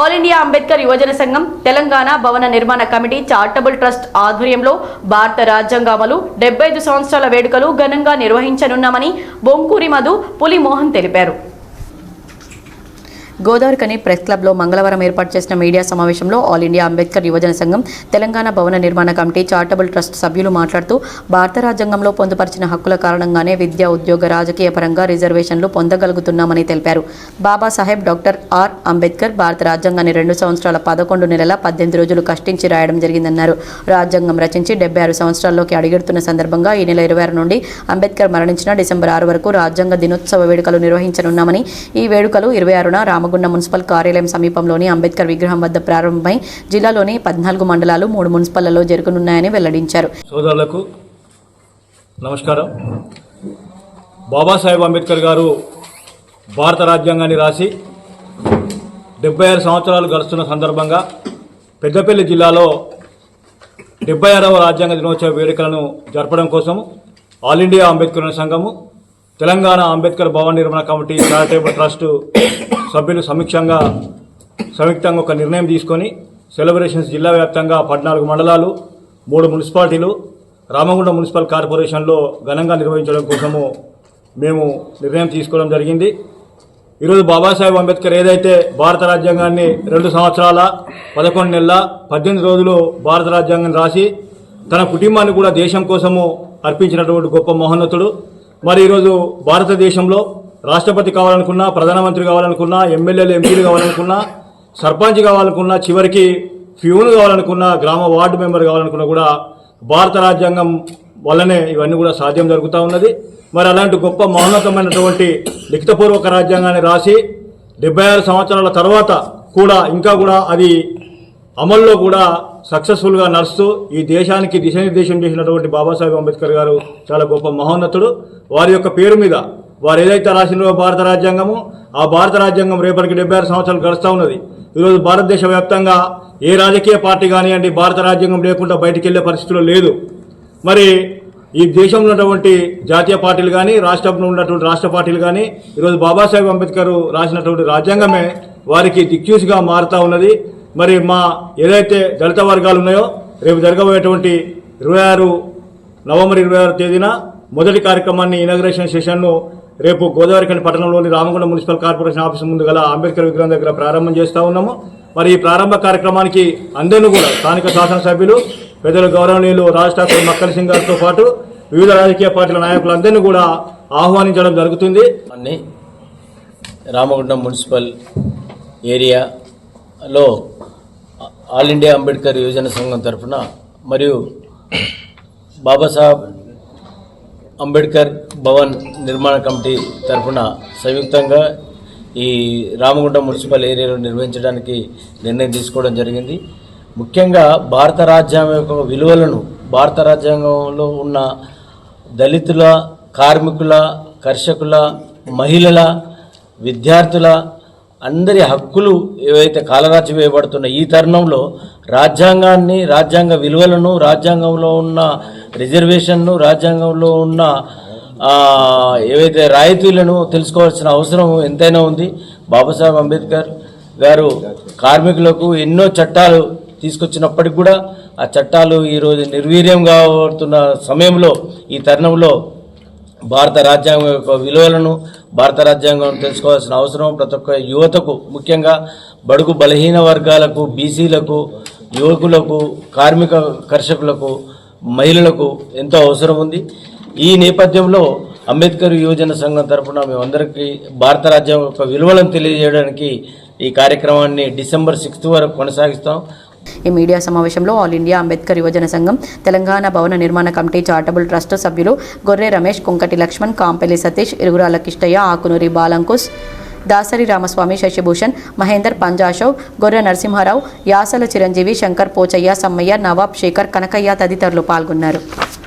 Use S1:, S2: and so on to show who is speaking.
S1: All India Ambedkar యువజన సంఘం తెలంగాణ భవన నిర్మాణ కమిటీ చారిటబుల్ ట్రస్ట్ ఆధ్వర్యంలో భారత రాజ్యాంగ అమలు డెబ్బై ఐదు సంవత్సరాల వేడుకలు ఘనంగా నిర్వహించనున్నామని బొంకూరి మధు పులి మోహన్ తెలిపారు. గోదావరికని ప్రెస్ క్లబ్లో మంగళవారం ఏర్పాటు చేసిన మీడియా సమావేశంలో ఆల్ ఇండియా అంబేద్కర్ యువజన సంఘం తెలంగాణ భవన నిర్మాణ కమిటీ చారిటబుల్ ట్రస్ట్ సభ్యులు మాట్లాడుతూ భారత రాజ్యాంగంలో పొందుపరిచిన హక్కుల కారణంగానే విద్యా ఉద్యోగ రాజకీయ పరంగా రిజర్వేషన్లు పొందగలుగుతున్నామని తెలిపారు. Babasaheb doctor are. అంబేద్కర్ భారత రాజ్యాంగాన్ని రెండు సంవత్సరాల పదకొండు నెలల పద్దెనిమిది రోజులు కష్టించి రాయడం జరిగిందన్నారు. రాజ్యాంగం రచించి డెబ్బై ఆరు సంవత్సరాల్లోకి అడుగెడుతున్న సందర్భంగా ఈ నెల ఇరవై ఆరు నుండి అంబేద్కర్ మరణించిన డిసెంబర్ ఆరు వరకు రాజ్యాంగ దినోత్సవ వేడుకలు నిర్వహించనున్నామని ఈ వేడుకలు ఇరవై ఆరున రామ రామగుండం మున్సిపల్ కార్యాలయం సమీపంలోని అంబేద్కర్ విగ్రహం వద్ద ప్రారంభమై జిల్లాలోని పద్నాలుగు మండలాలు మూడు మున్సిపల్లలో జరగనున్నాయని వెల్లడించారు.
S2: సోదరులకు నమస్కారం. బాబాసాహెబ్ అంబేద్కర్ గారు భారత రాజ్యాంగాన్ని రాసి డెబ్బై ఆరు సంవత్సరాలు గడుస్తున్న సందర్భంగా పెద్దపల్లి జిల్లాలో డెబ్బై ఆరవ రాజ్యాంగ దినోత్సవ వేడుకలను జరపడం కోసం ఆల్ ఇండియా అంబేద్కర్ సంఘము తెలంగాణ అంబేద్కర్ భవన్ నిర్మాణ కమిటీ చారిటబుల్ ట్రస్ట్ సభ్యులు సమీక్షంగా సంయుక్తంగా ఒక నిర్ణయం తీసుకొని సెలబ్రేషన్స్ జిల్లా వ్యాప్తంగా పద్నాలుగు మండలాలు మూడు మున్సిపాలిటీలు రామగుండం మున్సిపల్ కార్పొరేషన్లో ఘనంగా నిర్వహించడం కోసము మేము నిర్ణయం తీసుకోవడం జరిగింది. ఈరోజు బాబాసాహెబ్ అంబేద్కర్ ఏదైతే భారత రాజ్యాంగాన్ని రెండు సంవత్సరాల పదకొండు నెలల పద్దెనిమిది రోజులు భారత రాజ్యాంగం రాసి తన కుటుంబాన్ని కూడా దేశం కోసము అర్పించినటువంటి గొప్ప మహోన్నతుడు. మరి ఈరోజు భారతదేశంలో రాష్ట్రపతి కావాలనుకున్నా ప్రధానమంత్రి కావాలనుకున్నా ఎమ్మెల్యేలు ఎంపీలు కావాలనుకున్నా సర్పంచ్ కావాలనుకున్నా చివరికి ఫ్యూన్ కావాలనుకున్నా గ్రామ వార్డు మెంబర్ కావాలనుకున్నా కూడా భారత రాజ్యాంగం వల్లనే ఇవన్నీ కూడా సాధ్యం జరుగుతూ ఉన్నది. మరి అలాంటి గొప్ప మహోన్నతమైనటువంటి లిఖితపూర్వక రాజ్యాంగాన్ని రాసి డెబ్బై ఆరు సంవత్సరాల తర్వాత కూడా ఇంకా కూడా అది అమల్లో కూడా సక్సెస్ఫుల్గా నడుస్తూ ఈ దేశానికి దిశానిర్దేశం చేసినటువంటి బాబాసాహెబ్ అంబేద్కర్ గారు చాలా గొప్ప మహోన్నతుడు. వారి యొక్క పేరు మీద వారు ఏదైతే రాసినో భారత రాజ్యాంగము ఆ భారత రాజ్యాంగం రేపటికి డెబ్బై ఆరు సంవత్సరాలు గడుస్తూ ఉన్నది. ఈరోజు భారతదేశ వ్యాప్తంగా ఏ రాజకీయ పార్టీ కానివ్వండి భారత రాజ్యాంగం లేకుండా బయటికి వెళ్ళే పరిస్థితులు లేదు. మరి ఈ దేశంలో ఉన్నటువంటి జాతీయ పార్టీలు కానీ రాష్ట్రంలో ఉన్నటువంటి రాష్ట్ర పార్టీలు కానీ ఈరోజు బాబాసాహెబ్ అంబేద్కర్ రాసినటువంటి రాజ్యాంగమే వారికి దిక్చూసిగా మారుతూ ఉన్నది. మరి మా ఏదైతే దళిత వర్గాలు ఉన్నాయో రేపు జరగబోయేటువంటి ఇరవై ఆరు నవంబర్ ఇరవై ఆరు తేదీన మొదటి కార్యక్రమాన్ని ఇనాగ్రేషన్ సెషన్ను రేపు గోదావరిఖండ్ పట్టణంలోని రామగుండ మున్సిపల్ కార్పొరేషన్ ఆఫీస్ ముందు గల అంబేద్కర్ విగ్రహం దగ్గర ప్రారంభం చేస్తూ ఉన్నాము. మరి ఈ ప్రారంభ కార్యక్రమానికి అందరినీ కూడా స్థానిక శాసనసభ్యులు పెద్దలు గౌరవనీయులు రాజ్ ఠాకూర్ మక్కల్ సింగ్ గారితో పాటు వివిధ రాజకీయ పార్టీల నాయకులందరినీ కూడా ఆహ్వానించడం జరుగుతుంది.
S3: అన్ని రామగుండం మున్సిపల్ ఏరియా లో ఆల్ ఇండియా అంబేద్కర్ యువజన సంఘం తరఫున మరియు బాబాసాహెబ్ అంబేద్కర్ భవన్ నిర్మాణ కమిటీ తరఫున సంయుక్తంగా ఈ రామగుండ మున్సిపల్ ఏరియాలో నిర్వహించడానికి నిర్ణయం తీసుకోవడం జరిగింది. ముఖ్యంగా భారత రాజ్యాంగం యొక్క విలువలను భారత రాజ్యాంగంలో ఉన్న దళితుల కార్మికుల కర్షకుల మహిళల విద్యార్థుల అందరి హక్కులు ఏవైతే కాలరాచి వేయబడుతున్న ఈ తరుణంలో రాజ్యాంగాన్ని రాజ్యాంగ విలువలను రాజ్యాంగంలో ఉన్న రిజర్వేషన్ను రాజ్యాంగంలో ఉన్న ఏవైతే రాయితీలను తెలుసుకోవాల్సిన అవసరం ఎంతైనా ఉంది. బాబాసాహెబ్ అంబేద్కర్ గారు కార్మికులకు ఎన్నో చట్టాలు తీసుకొచ్చినప్పటికి కూడా ఆ చట్టాలు ఈరోజు నిర్వీర్యం కాబడుతున్న సమయంలో ఈ తరుణంలో భారత రాజ్యాంగం యొక్క విలువలను భారత రాజ్యాంగం తెలుసుకోవాల్సిన అవసరం ప్రతి ఒక్క యువతకు ముఖ్యంగా బడుగు బలహీన వర్గాలకు బీసీలకు యువకులకు కార్మిక కర్షకులకు మహిళలకు ఎంతో అవసరం ఉంది. ఈ నేపథ్యంలో అంబేద్కర్ యువజన సంఘం తరఫున మేమందరికీ భారత రాజ్యాంగం యొక్క విలువలను తెలియజేయడానికి ఈ కార్యక్రమాన్ని డిసెంబర్ సిక్స్త్ వరకు కొనసాగిస్తాం.
S1: ఈ మీడియా సమావేశంలో ఆల్ ఇండియా అంబేద్కర్ యువజన సంఘం తెలంగాణ భవన నిర్మాణ కమిటీ చారిటబుల్ ట్రస్ట్ సభ్యులు గొర్రె రమేష్ కుంకటి లక్ష్మణ్ కాంపెల్లి సతీష్ ఇరుగురాల కిష్టయ్య ఆకునూరి బాలంకుస్ దాసరి రామస్వామి శశిభూషణ్ మహేందర్ పంజాషవ్ గొర్రె నరసింహారావు యాసల చిరంజీవి శంకర్ పోచయ్య సమ్మయ్య నవాబ్ శేఖర్ కనకయ్య తదితరులు పాల్గొన్నారు.